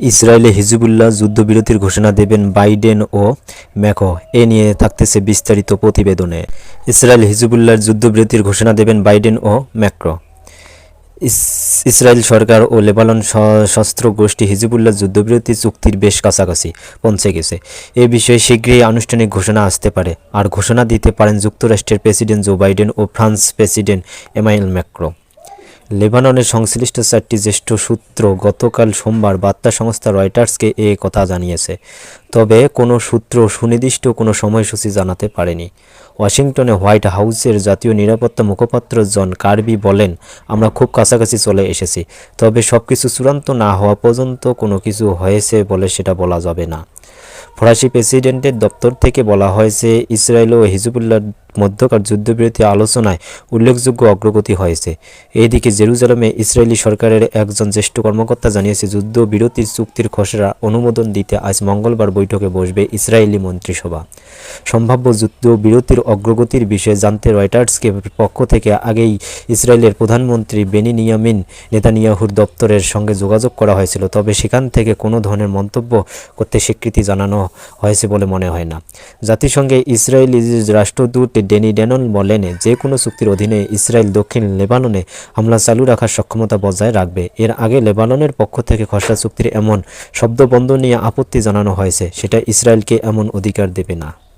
ইসরায়েলে হিজবুল্লাহ যুদ্ধবিরতির ঘোষণা দেবেন বাইডেন ও ম্যাকো। এ নিয়ে থাকতেছে বিস্তারিত প্রতিবেদনে। ইসরায়েল হিজবুল্লাহর যুদ্ধবিরতির ঘোষণা দেবেন বাইডেন ও ম্যাক্রো। ইসরায়েল সরকার ও লেবানন সশস্ত্র গোষ্ঠী হিজবুল্লাহ যুদ্ধবিরতি চুক্তির বেশ কাছাকাছি পৌঁছে গেছে। এ বিষয়ে শীঘ্রই আনুষ্ঠানিক ঘোষণা আসতে পারে। আর ঘোষণা দিতে পারেন যুক্তরাষ্ট্রের প্রেসিডেন্ট জো বাইডেন ও ফ্রান্স প্রেসিডেন্ট এমাইল ম্যাক্রো। লেবাননের সংশ্লিষ্ট চারটি জ্যেষ্ঠ সূত্র গতকাল সোমবার বার্তা সংস্থা রয়টার্সকে এ কথা জানিয়েছে। তবে কোনো সূত্র সুনির্দিষ্ট কোনো সময়সূচি জানাতে পারেনি। ওয়াশিংটনে হোয়াইট হাউসের জাতীয় নিরাপত্তা মুখপাত্র জন কার্বি বলেন, আমরা খুব কাছাকাছি চলে এসেছি, তবে সব কিছু চূড়ান্ত না হওয়া পর্যন্ত কোনো কিছু হয়েছে বলে সেটা বলা যাবে না। ফরাসি প্রেসিডেন্টের দপ্তর থেকে বলা হয়েছে ইসরায়েল ও হিজবুল্লাহর মধ্যকার যুদ্ধবিরতি আলোচনায় উল্লেখযোগ্য অগ্রগতি হয়েছে। এইদিকে জেরুজালেমে ইসরায়েলি সরকারের একজন জ্যেষ্ঠ কর্মকর্তা জানিয়েছে যুদ্ধবিরতির চুক্তির খসড়া অনুমোদন দিতে আজ মঙ্গলবার বৈঠকে বসবে ইসরায়েলি মন্ত্রিসভা। সম্ভাব্য যুদ্ধবিরতির অগ্রগতির বিষয়ে জানতে রয়টার্সকে পক্ষ থেকে আগেই ইসরায়েলের প্রধানমন্ত্রী বেনিনিয়ামিন নেতানিয়াহুর দপ্তরের সঙ্গে যোগাযোগ করা হয়েছিল, তবে সেখান থেকে কোনো ধরনের মন্তব্য করতে স্বীকৃতি জানানো হয়েছে বলে মনে হয় না। জাতিসংঘে ইসরায়েলি রাষ্ট্রদূত ডেনি ড্যানন বলেন যে কোনো চুক্তির অধীনে ইসরায়েল দক্ষিণ লেবাননে হামলা চালু রাখার সক্ষমতা বজায় রাখবে। এর আগে লেবাননের পক্ষ থেকে খসড়া চুক্তির এমন শব্দবন্ধ নিয়ে আপত্তি জানানো হয়েছে। সেটা ইসরায়েলকে এমন অধিকার দেবে না।